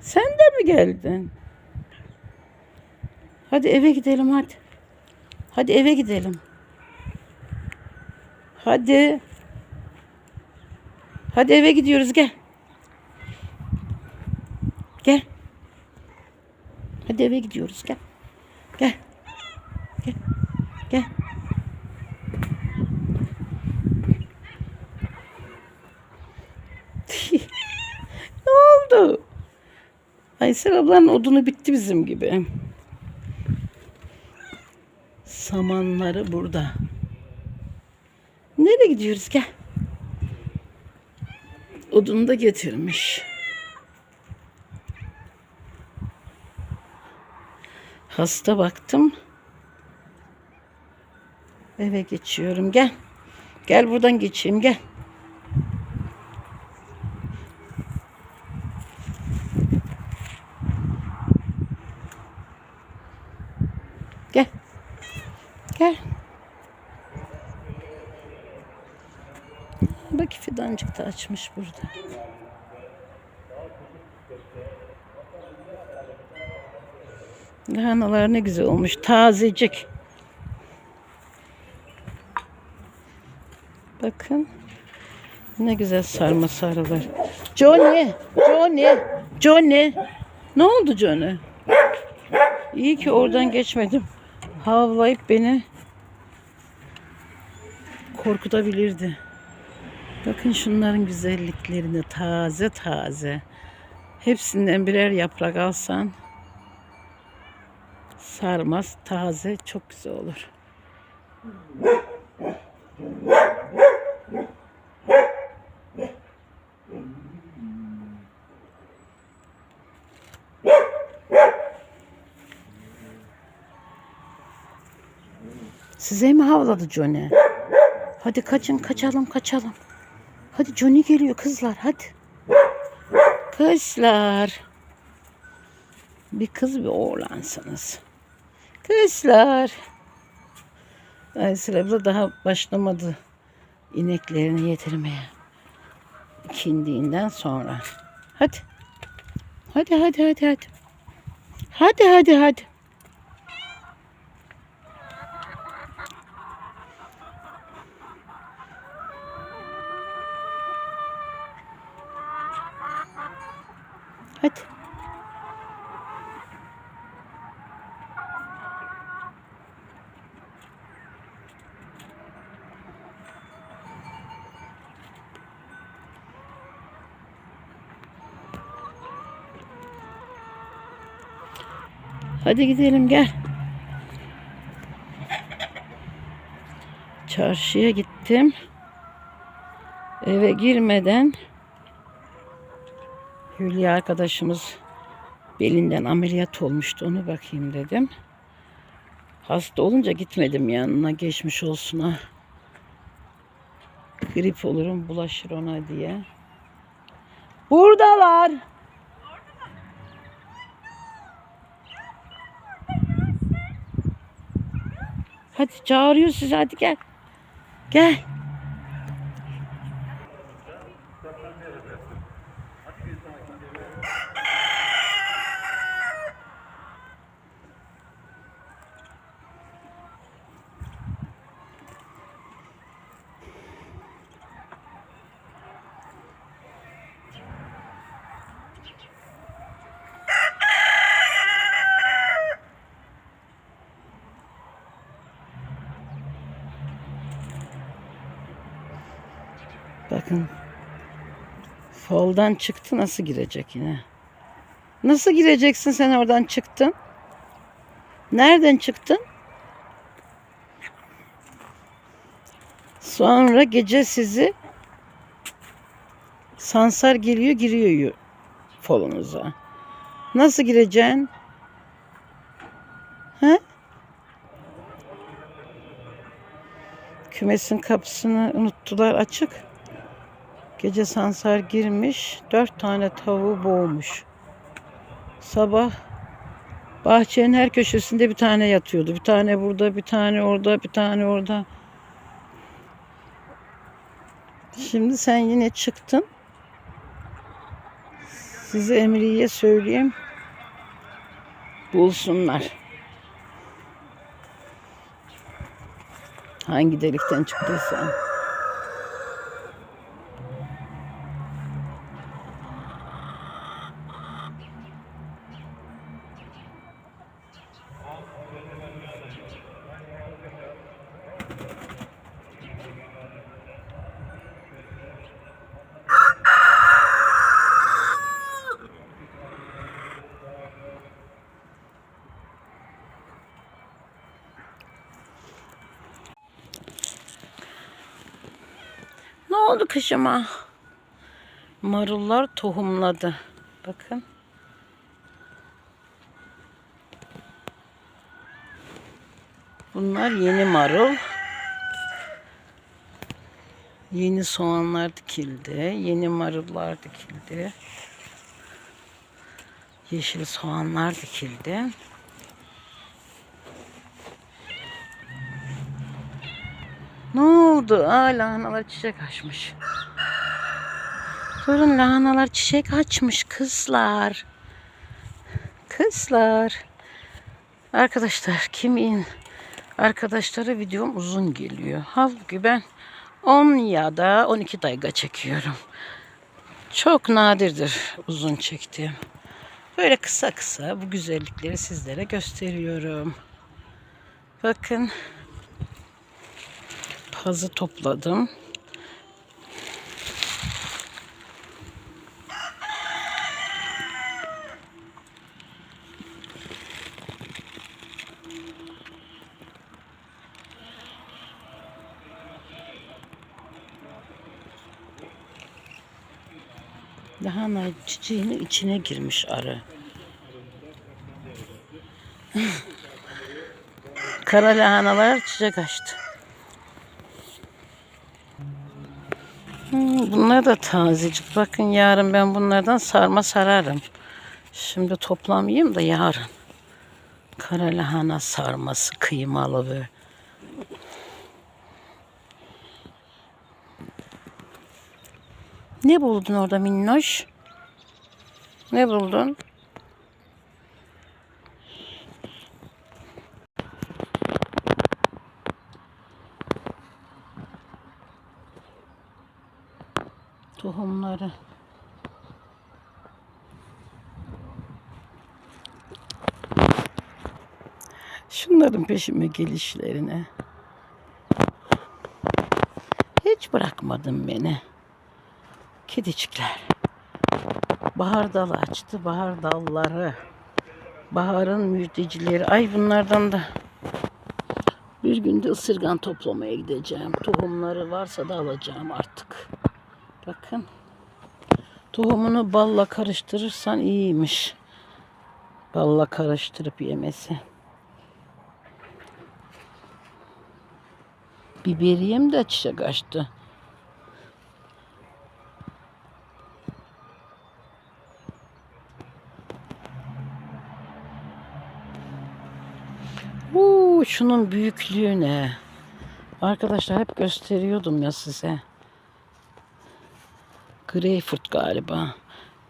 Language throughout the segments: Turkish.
Sen de mi geldin? Hadi eve gidelim hadi. Hadi eve gidelim. Hadi. Hadi eve gidiyoruz gel. Gel. Hadi eve gidiyoruz gel. Gel. Gel. Gel. ne oldu? Aysel ablanın odunu bitti bizim gibi. Samanları burada. Nereye gidiyoruz? Gel. Odunu da getirmiş. Hasta baktım. Eve geçiyorum. Gel. Gel buradan geçeyim. Gel. Gel. Gel. Bak fidancık da açmış burada. Lahanalar ne güzel olmuş. Tazecik. Bakın. Ne güzel sarma sarılar. Johnny, Johnny, Johnny. Ne oldu Johnny? İyi ki oradan geçmedim. Havlayıp beni korkutabilirdi. Bakın şunların güzelliklerine taze taze. Hepsinden birer yaprak alsan sarmaz taze çok güzel olur. Size mi havladı Johnny? Hadi kaçın kaçalım kaçalım. Hadi Johnny geliyor kızlar hadi. Kızlar. Bir kız bir oğlansınız. Kızlar. Aysel abla daha başlamadı ineklerini yetirmeye. İkindiğinden sonra. Hadi. Hadi hadi hadi hadi. Hadi hadi hadi. Hadi. Hadi gidelim gel. Çarşıya gittim. Eve girmeden Hülya arkadaşımız belinden ameliyat olmuştu. Onu bakayım dedim. Hasta olunca gitmedim yanına. Geçmiş olsun ha. Grip olurum bulaşır ona diye. Buradalar. Hadi çağırıyor sizi hadi gel. Gel. Bakın. Foldan çıktı nasıl girecek yine? Nasıl gireceksin sen oradan çıktın? Nereden çıktın? Sonra gece sizi sansar geliyor giriyor folunuza. Nasıl gireceksin? He? Kümesin kapısını unuttular açık. Gece sansar girmiş, dört tane tavuğu boğmuş. Sabah bahçenin her köşesinde bir tane yatıyordu. Bir tane burada, bir tane orada, bir tane orada. Şimdi sen yine çıktın. Size Emri'ye söyleyeyim. Bulsunlar. Hangi delikten çıktıysa. Oldu kışıma? Marullar tohumladı. Bakın. Bunlar yeni marul. Yeni soğanlar dikildi. Yeni marullar dikildi. Yeşil soğanlar dikildi. Ne oldu? Aa lahanalar çiçek açmış. Durun lahanalar çiçek açmış kızlar. Kızlar. Arkadaşlar kimin arkadaşları videom uzun geliyor. Halbuki ben 10 ya da 12 dakika çekiyorum. Çok nadirdir uzun çektiğim. Böyle kısa kısa bu güzellikleri sizlere gösteriyorum. Bakın pazı topladım. Lahana çiçeğinin içine girmiş arı. Kara lahanalar çiçek açtı. Bunlar da tazecik. Bakın yarın ben bunlardan sarma sararım. Şimdi toplamayayım da yarın. Kara sarması kıymalı böyle. Ne buldun orada minnoş? Ne buldun? Tohumları. Şunların peşime gelişlerine. Hiç bırakmadın beni. Kedicikler. Bahar dalı açtı. Bahar dalları. Baharın müjdecileri. Ay bunlardan da bir günde ısırgan toplamaya gideceğim. Tohumları varsa da alacağım artık. Bakın. Tohumunu balla karıştırırsan iyiymiş. Balla karıştırıp yemesi. Biberiyem de çiçek açtı. Uuu şunun büyüklüğü ne? Arkadaşlar hep gösteriyordum ya size. Greyfurt galiba.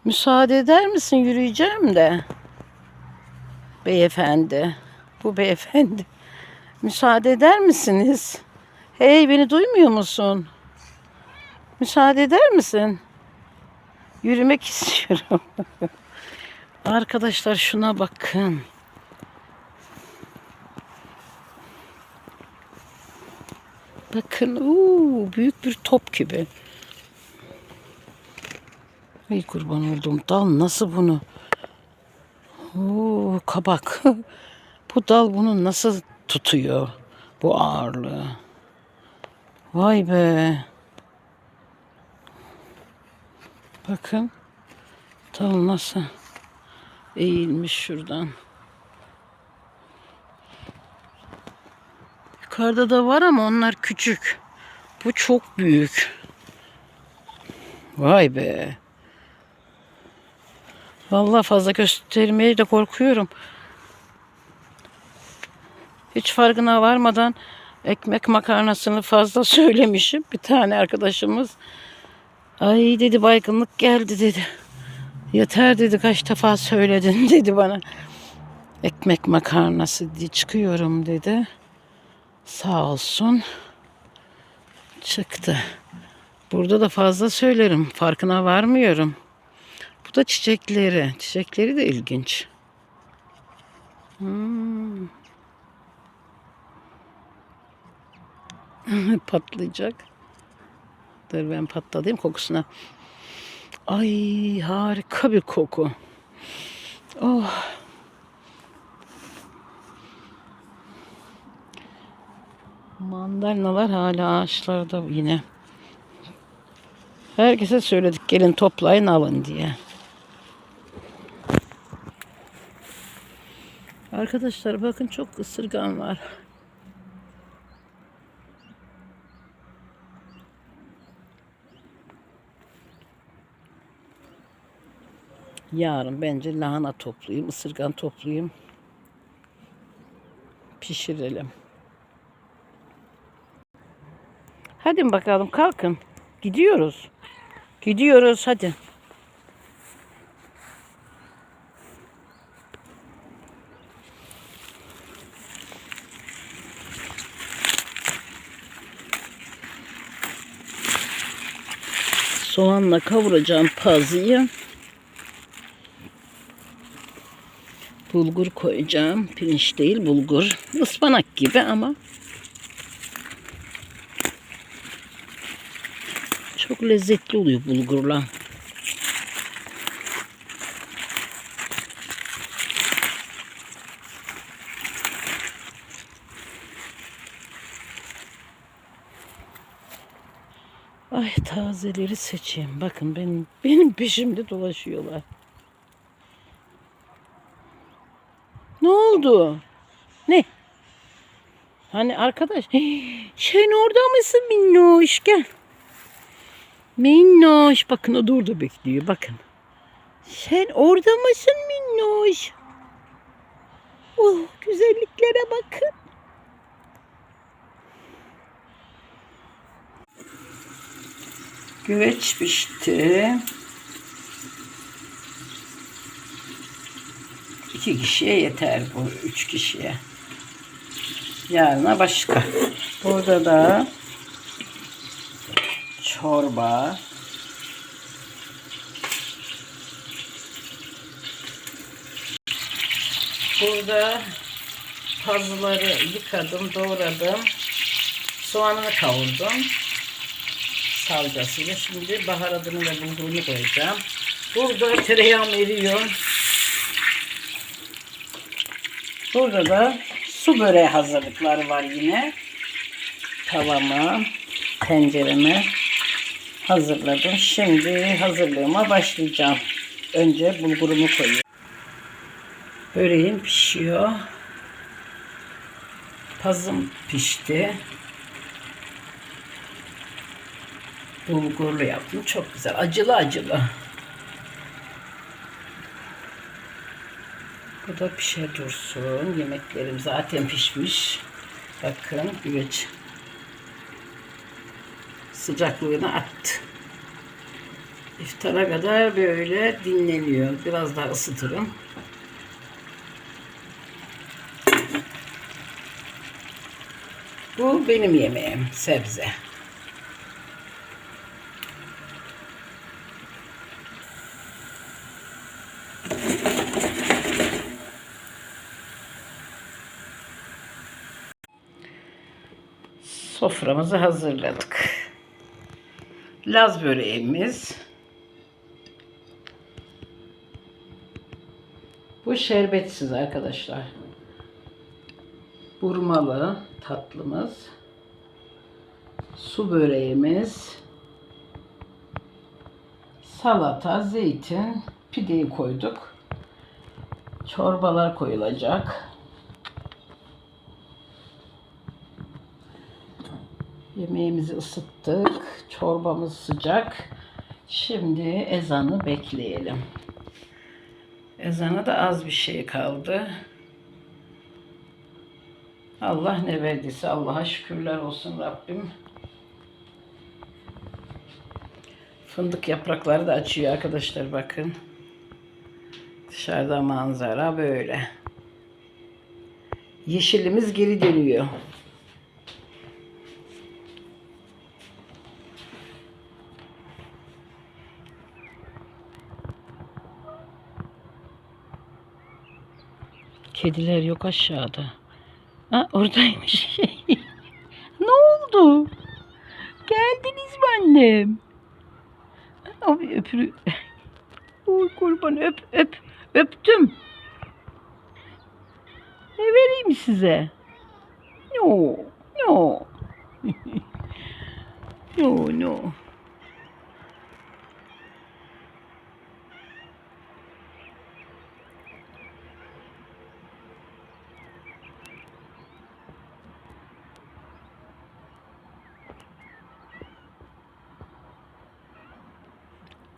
Müsaade eder misin? Yürüyeceğim de. Beyefendi. Bu beyefendi. Müsaade eder misiniz? Hey beni duymuyor musun? Müsaade eder misin? Yürümek istiyorum. Arkadaşlar şuna bakın. Bakın uuu, büyük bir top gibi. Ey kurban olduğum dal nasıl bunu? Oo, kabak. bu dal bunu nasıl tutuyor? Bu ağırlığı. Vay be. Bakın. Dal nasıl eğilmiş şuradan. Yukarıda da var ama onlar küçük. Bu çok büyük. Vay be. Vallahi fazla göstermeye de korkuyorum. Hiç farkına varmadan ekmek makarnasını fazla söylemişim. Bir tane arkadaşımız ay dedi baygınlık geldi dedi. Yeter dedi kaç defa söyledin dedi bana. Ekmek makarnası diye çıkıyorum dedi. Sağ olsun. Çıktı. Burada da fazla söylerim. Farkına varmıyorum. Bu da çiçekleri. Çiçekleri de ilginç. Hmm. Patlayacak. Dur ben patlatayım kokusuna. Ay harika bir koku. Oh. Mandalinalar hala ağaçlarda yine. Herkese söyledik gelin toplayın alın diye. Arkadaşlar bakın çok ısırgan var. Yarın bence lahana toplayayım, ısırgan toplayayım. Pişirelim. Hadi bakalım kalkın. Gidiyoruz. Gidiyoruz hadi. Soğanla kavuracağım pazıyı. Bulgur koyacağım. Pirinç değil bulgur. Ispanak gibi ama çok lezzetli oluyor bulgurla. Ay tazeleri seçeyim. Bakın benim benim peşimde dolaşıyorlar. Ne oldu? Ne? Hani arkadaş, sen orada mısın minnoş? Gel. Minnoş. Bakın o orada bekliyor. Bakın. Sen orada mısın minnoş? Oh güzelliklere bakın. Güveç pişti. İki kişiye yeter bu. Üç kişiye. Yarına başka. Burada da çorba. Burada pazıları yıkadım, doğradım. Soğanını kavurdum. Salçasıyla. Şimdi baharatını ve bulgurunu koyacağım. Burada tereyağım eriyor. Burada da su böreği hazırlıkları var yine. Tavama, tencereme hazırladım. Şimdi hazırlığıma başlayacağım. Önce bulgurumu koyuyorum. Böreğim pişiyor. Pazım pişti. Bulgurlu yaptım. Çok güzel. Acılı acılı. Bu da pişer dursun. Yemeklerim zaten pişmiş. Bakın güveç sıcaklığını attı. İftara kadar böyle dinleniyor. Biraz daha ısıtırım. Bu benim yemeğim. Sebze. Soframızı hazırladık. Laz böreğimiz. Bu şerbetsiz arkadaşlar. Burmalı tatlımız. Su böreğimiz. Salata, zeytin, pideyi koyduk. Çorbalar koyulacak. Yemeğimizi ısıttık. Çorbamız sıcak. Şimdi ezanı bekleyelim. Ezana da az bir şey kaldı. Allah ne verdiyse Allah'a şükürler olsun Rabbim. Fındık yaprakları da açıyor arkadaşlar bakın. Dışarıda manzara böyle. Yeşilimiz geri dönüyor. Kediler yok aşağıda. Ha oradaymış. ne oldu? Geldiniz mi annem? Abi öpürü. Oy kurban öp öp. Öptüm. Ne vereyim size? No. No. no no.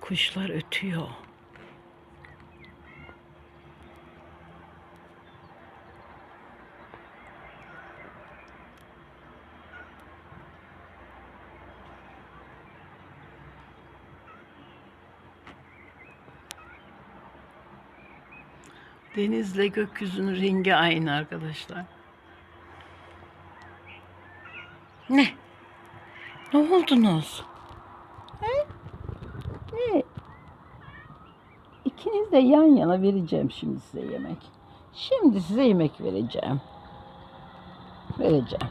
Kuşlar ötüyor. Denizle gökyüzünün rengi aynı arkadaşlar. Ne? Ne oldunuz? He? Ne? De yan yana vereceğim şimdi size yemek. Şimdi size yemek vereceğim. Vereceğim.